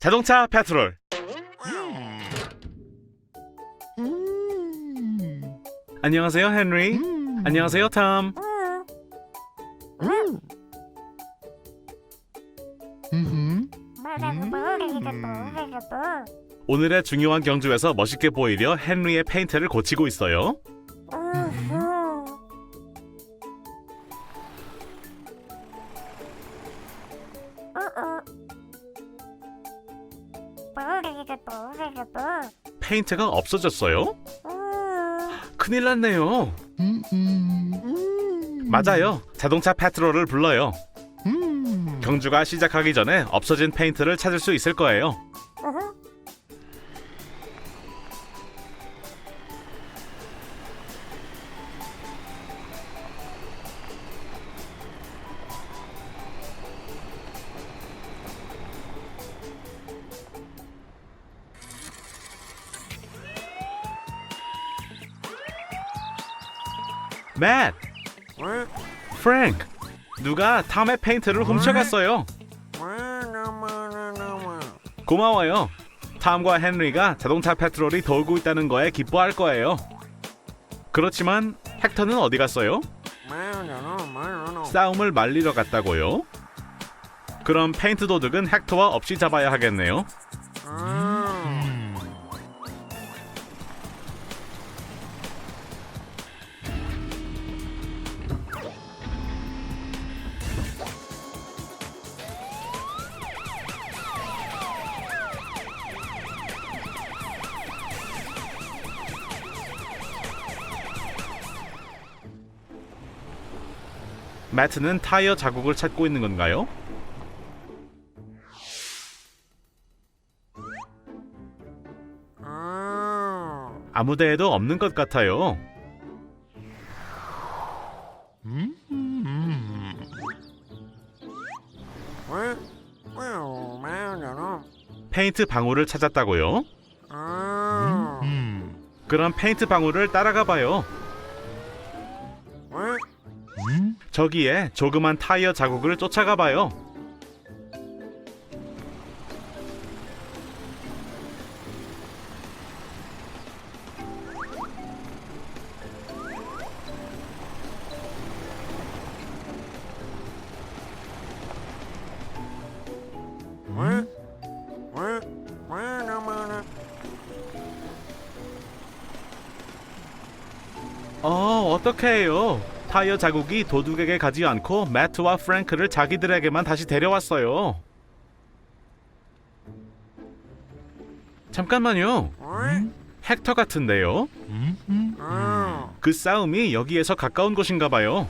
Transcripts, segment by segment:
자동차 페트롤. 안녕하세요 헨리. 안녕하세요 톰 오늘의 중요한 경주에서 멋있게 보이려 헨리의 페인트를 고치고 있어요 페인트가 없어졌어요? 큰일 났네요. 맞아요. 자동차 페트롤을 불러요. 경주가 시작하기 전에 없어진 페인트를 찾을 수 있을 거예요 맷 프랭크 누가 탐의 페인트를 훔쳐갔어요? 고마워요. 탐과 헨리가 자동차 페트롤이 돌고 있다는 거에 기뻐할 거예요. 그렇지만 헥터는 어디 갔어요? 싸움을 말리러 갔다고요? 그럼 페인트 도둑은 헥터와 없이 잡아야 하겠네요 매트는 타이어 자국을 찾고 있는 건가요? 아무 데에도 없는 것 같아요. 페인트 방울을 찾았다고요? 그럼 페인트 방울을 따라가 봐요. 저기에 조그만 타이어 자국을 쫓아가 봐요. 어, 어떻게 해요? 타이어 자국이 도둑에게 가지 않고 매트와 프랭크를 자기들에게만 다시 데려왔어요. 잠깐만요. 헥터 같은데요? 그 싸움이 여기에서 가까운 곳인가 봐요.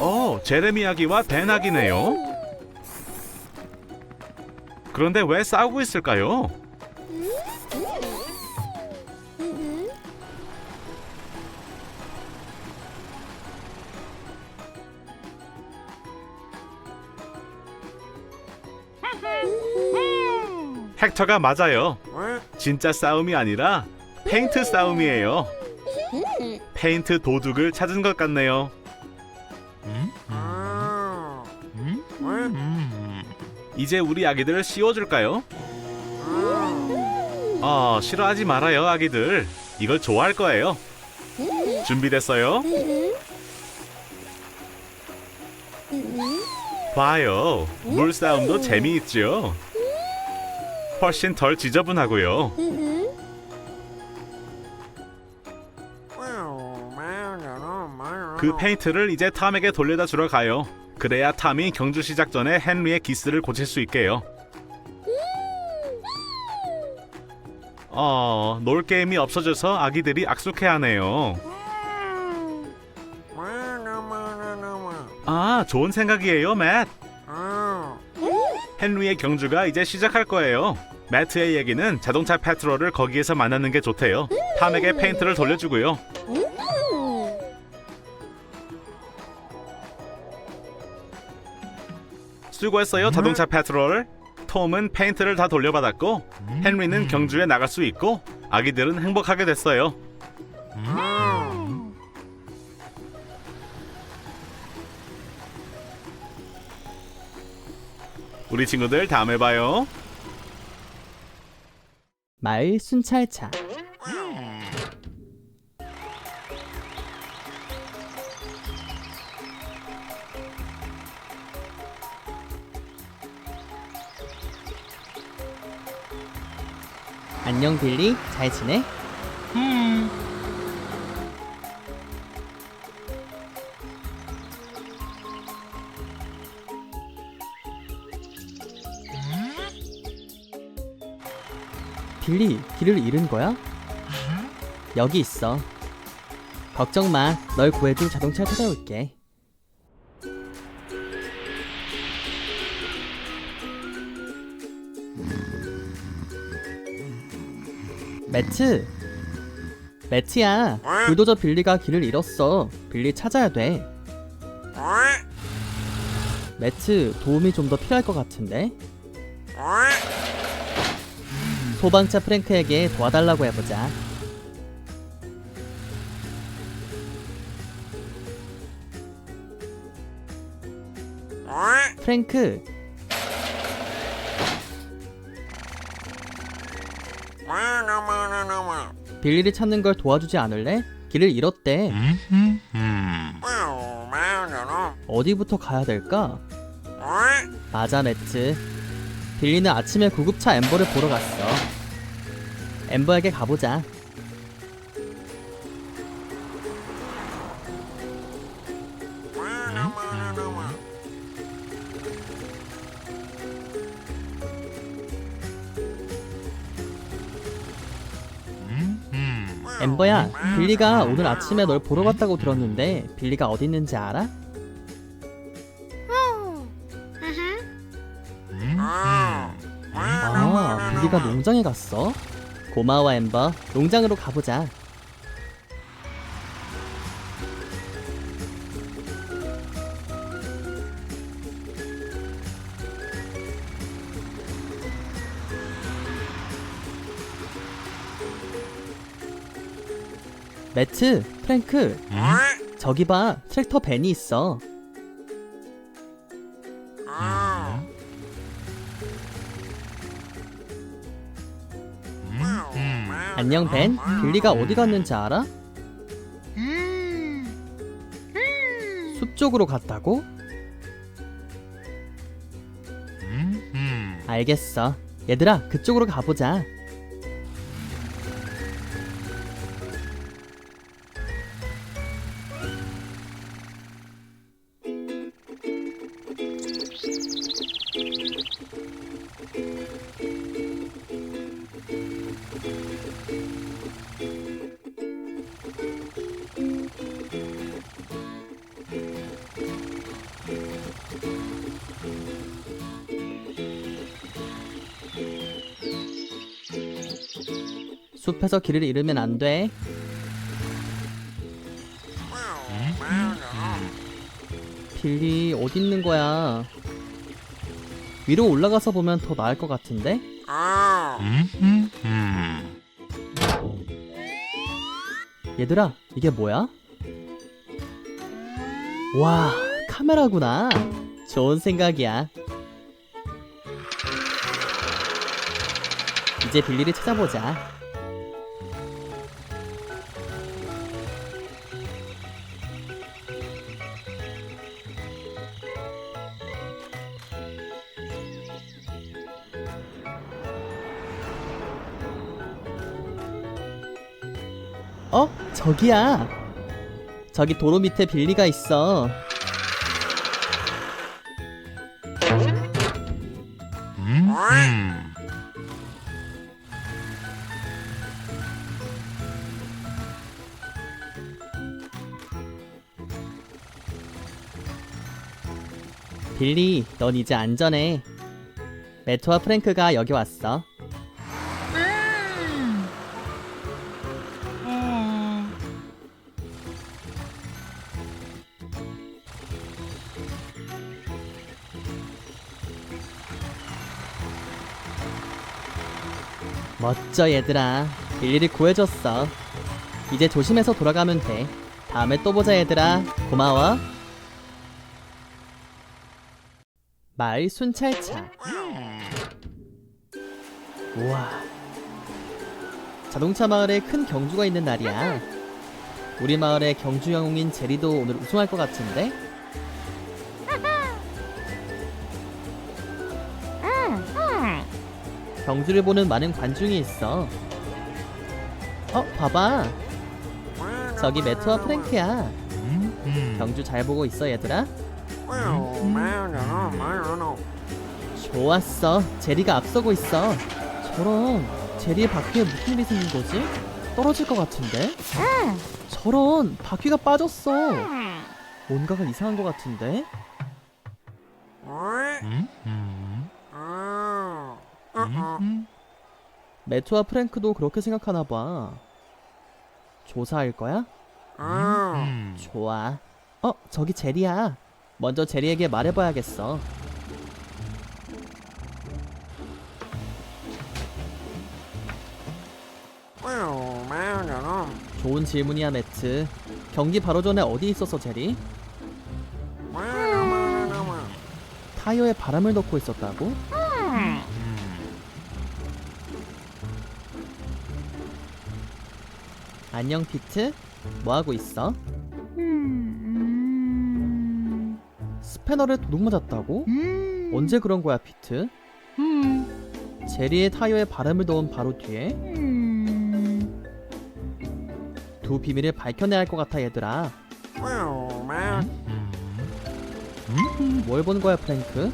어, 제레미 아기와 벤 아기네요. 그런데 왜 싸우고 있을까요? 헥터가 맞아요. 진짜 싸움이 아니라 페인트 싸움이에요. 페인트 도둑을 찾은 것 같네요. 이제 우리 아기들을 씌워줄까요? 어, 싫어하지 말아요, 아기들. 이걸 좋아할 거예요. 준비됐어요? 봐요. 물싸움도 재미있죠? 훨씬 덜 지저분하고요. 그 페인트를 이제 탐에게 돌려다 주러 가요. 그래야 탐이 경주 시작 전에 헨리의 기스를 고칠 수 있게요. 어, 놀 게임이 없어져서 아기들이 악숙해하네요. 아, 좋은 생각이에요, 맷. 헨리의 경주가 이제 시작할 거예요. 매트의 얘기는 자동차 페트롤을 거기에서 만나는 게 좋대요. 탐에게 페인트를 돌려주고요. 수고했어요 자동차 페트롤. 톰은 페인트를 다 돌려받았고 헨리는 경주에 나갈 수 있고 아기들은 행복하게 됐어요. 우리 친구들 다음에 봐요. 마을 순찰차 안녕 빌리 잘 지내? 빌리 길을 잃은 거야? 여기 있어. 걱정 마. 널 구해줄 자동차 찾아올게. 매트. 매트야. 불도저 빌리가 길을 잃었어. 빌리 찾아야 돼. 매트 도움이 좀 더 필요할 것 같은데. 소방차 프랭크에게 도와달라고 해보자. 프랭크, 빌리를 찾는 걸 도와주지 않을래? 길을 잃었대. 어디부터 가야 될까? 맞아, 매트. 빌리는 아침에 구급차 엠버를 보러 갔어. 엠버에게 가보자. 엠버야, 빌리가 오늘 아침에 널 보러 갔다고 들었는데 빌리가 어디 있는지 알아? 아, 빌리가 농장에 갔어? 고마워, 엠버. 농장으로 가보자. 매트, 프랭크, 저기 봐, 트랙터 벤이 있어. 안녕, 벤. 빌리가 어디 갔는지 알아? 숲 쪽으로 갔다고? 알겠어. 얘들아, 그쪽으로 가보자. 숲에서 길을 잃으면 안 돼. 빌리 어디 있는 거야? 위로 올라가서 보면 더 나을 것 같은데? 얘들아, 이게 뭐야? 와, 카메라구나. 좋은 생각이야. 이제 빌리를 찾아보자. 어? 저기야. 저기 도로 밑에 빌리가 있어. 빌리, 넌 이제 안전해. 매트와 프랭크가 여기 왔어. 멋져 얘들아. 빌리를 구해줬어. 이제 조심해서 돌아가면 돼. 다음에 또 보자 얘들아. 고마워. 마을 순찰차. 우와. 자동차 마을에 큰 경주가 있는 날이야. 우리 마을의 경주 영웅인 제리도 오늘 우승할 것 같은데? 경주를 보는 많은 관중이 있어. 어, 봐봐. 저기 매트와 프랭크야. 경주 잘 보고 있어, 얘들아. 좋았어. 제리가 앞서고 있어. 저런 제리의 바퀴에 무슨 일이 생긴 거지? 떨어질 것 같은데? 저런 바퀴가 빠졌어. 뭔가가 이상한 것 같은데? 매트와 프랭크도 그렇게 생각하나 봐. 조사할 거야? 좋아. 어, 저기 제리야. 먼저 제리에게 말해봐야겠어. 좋은 질문이야, 매트. 경기 바로 전에 어디 있었어, 제리? 타이어에 바람을 넣고 있었다고? 안녕, 피트. 뭐 하고 있어? 스패너를 도둑 맞았다고? 언제 그런 거야, 피트? 제리의 타이어에 바람을 넣은 바로 뒤에 두 비밀을 밝혀내야 할 것 같아, 얘들아. 뭘본 거야, 프랭크?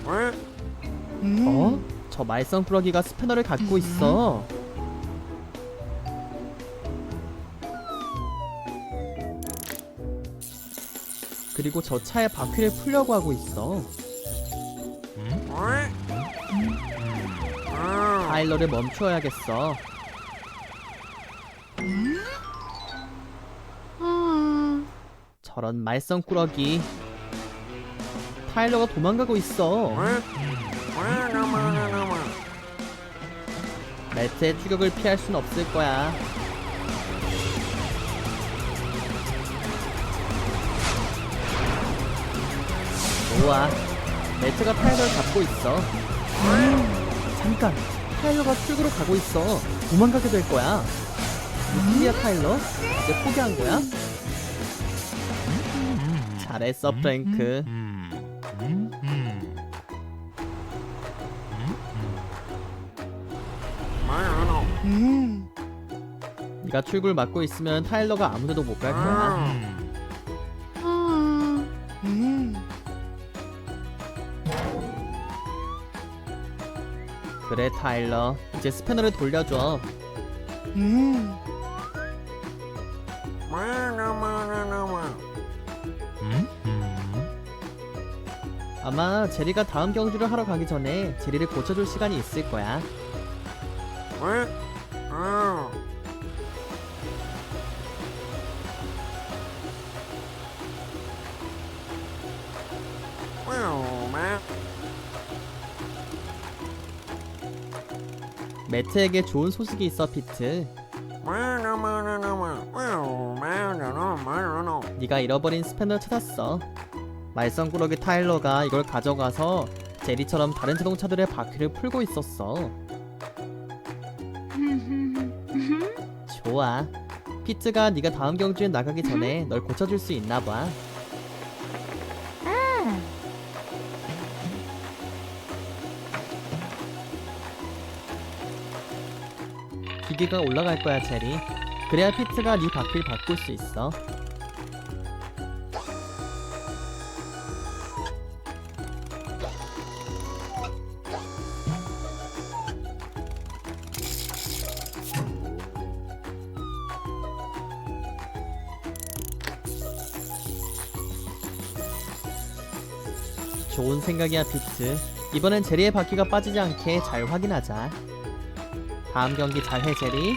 어? 저 말썽 꾸러기가 스패너를 갖고 있어. 그리고 저 차의 바퀴를 풀려고 하고 있어. 타일러를 멈추어야겠어. 저런 말썽 꾸러기. 타일러가 도망가고 있어. 매트의 추격을 피할 순 없을 거야. 좋아. 매트가 타일러를 잡고 있어. 잠깐. 타일러가 출구로 가고 있어. 도망가게 될 거야. 무슨 일이야, 타일러? 이제 포기한 거야? 잘했어, 프랭크. 네가 출구를 막고 있으면 타일러가 아무데도 못 갈 거야. 그래, 타일러. 이제 스패너를 돌려줘. 아마 제리가 다음 경주를 하러 가기 전에 제리를 고쳐줄 시간이 있을 거야. 매트에게 좋은 소식이 있어, 피트. 네가 잃어버린 스패너를 찾았어. 말썽꾸러기 타일러가 이걸 가져가서 제리처럼 다른 자동차들의 바퀴를 풀고 있었어. 좋아. 피트가 네가 다음 경주에 나가기 전에 널 고쳐줄 수 있나 봐. 기계가 올라갈 거야, 제리. 그래야 피트가 네 바퀴를 바꿀 수 있어. 좋은 생각이야, 피트. 이번엔 제리의 바퀴가 빠지지 않게 잘 확인하자. 다음 경기 잘해 제리.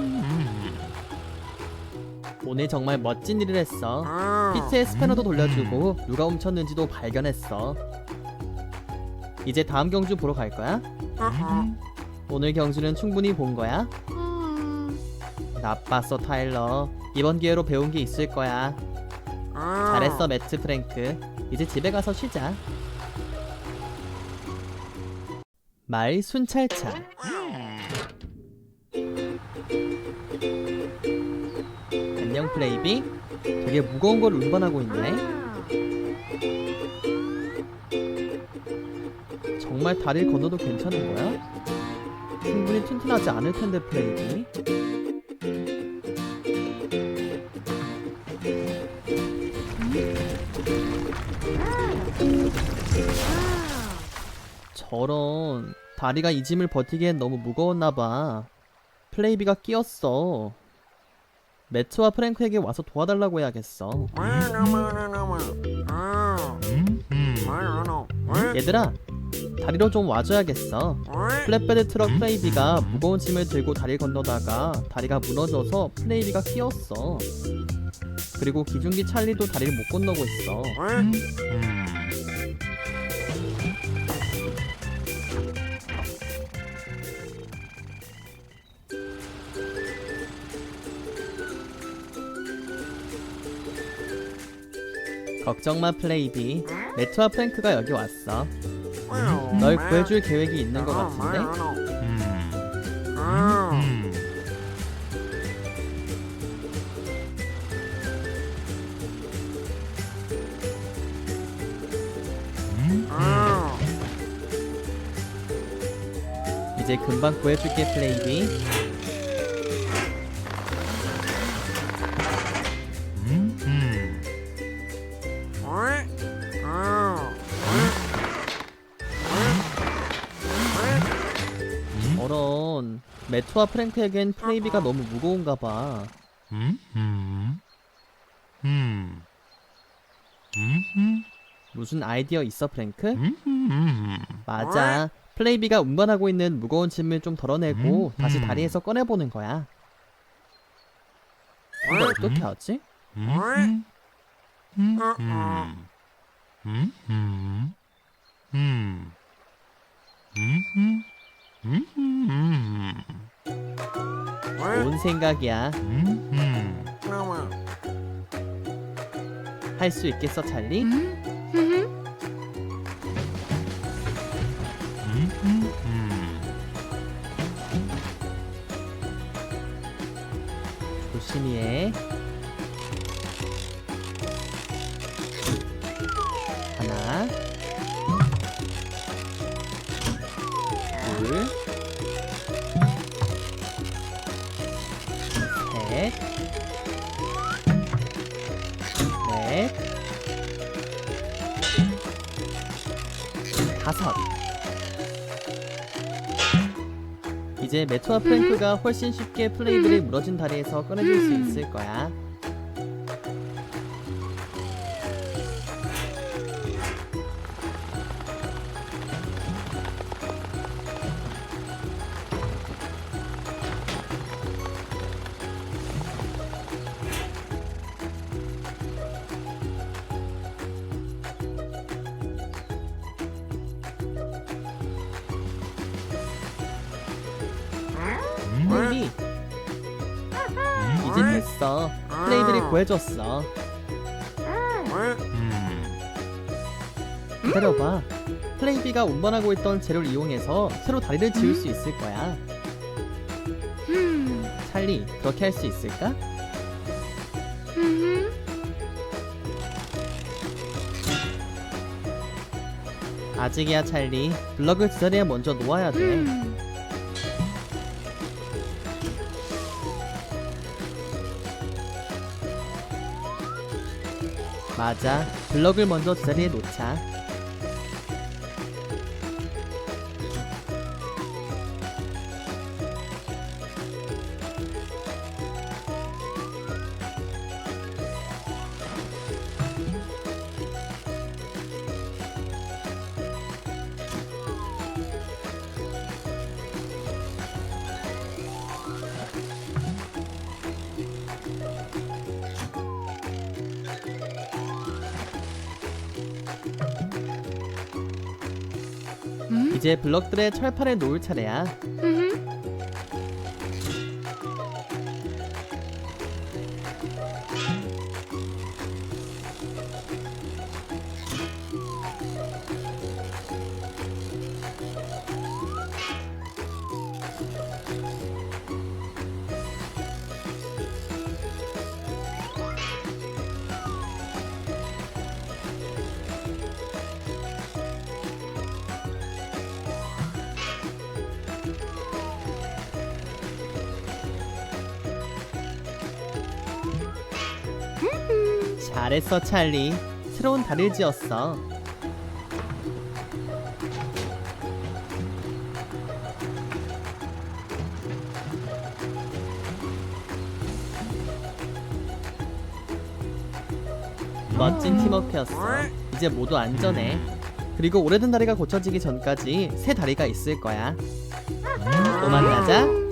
음. 오늘 정말 멋진 일을 했어. 아. 피트 의 스패너도 음. 돌려주고 누가 훔쳤는지도 발견했어. 이제 다음 경주 보러 갈 거야? 오늘 경주는 충분히 본 거야? 나빴어 타일러. 이번 기회로 배운 게 있을 거야. 잘했어 매트 프랭크. 이제 집에 가서 쉬자. 마을 순찰차. 안녕 플레이비. 되게 무거운 걸 운반하고 있네. 정말 다리를 건너도 괜찮은 거야? 충분히 튼튼하지 않을 텐데 플레이비. 저런 다리가 이 짐을 버티기엔 너무 무거웠나 봐. 플레이비가 끼었어. 매트와 프랭크에게 와서 도와달라고 해야겠어. 얘들아, 다리로 좀 와줘야겠어. 플랫베드 트럭 플레이비가 무거운 짐을 들고 다리를 건너다가 다리가 무너져서 플레이비가 끼었어. 그리고 기중기 찰리도 다리를 못 건너고 있어. 걱정 마 플레이비. 매트와 프랭크가 여기 왔어. 널 구해줄 계획이 있는 것 같은데? 이제 금방 구해줄게 플레이비. 매트와 프랭크에겐 플레이비가 너무 무거운가 봐. 무슨 아이디어 있어 프랭크? 맞아. 플레이비가 운반하고 있는 무거운 짐을 좀 덜어내고 음, 다시 음. 다리에서 꺼내보는 거야. 근데 어떻게 하지? 생각이야. 할수 있겠어 찰리? 조심히 해. 셋, 넷, 다섯. 이제 매트와 프랭크가 훨씬 쉽게 플레이브를 무너진 다리에서 꺼내줄 수 있을 거야. 이제 됐어. 플레이브를 구해줬어. 기다려봐. 플레이비가 운반하고 있던 재료를 이용해서 새로 다리를 지을 수 있을 거야. 찰리, 그렇게 할 수 있을까? 아직이야, 찰리. 블럭을 제자리에 먼저 놓아야 돼. 맞아. 블럭을 먼저 제자리에 놓자. 블럭들의 철판에 놓을 차례야. 잘했어, 찰리. 새로운 다리를 지었어. 멋진 팀워크였어. 이제 모두 안전해. 그리고 오래된 다리가 고쳐지기 전까지 새 다리가 있을 거야. 또 만나자.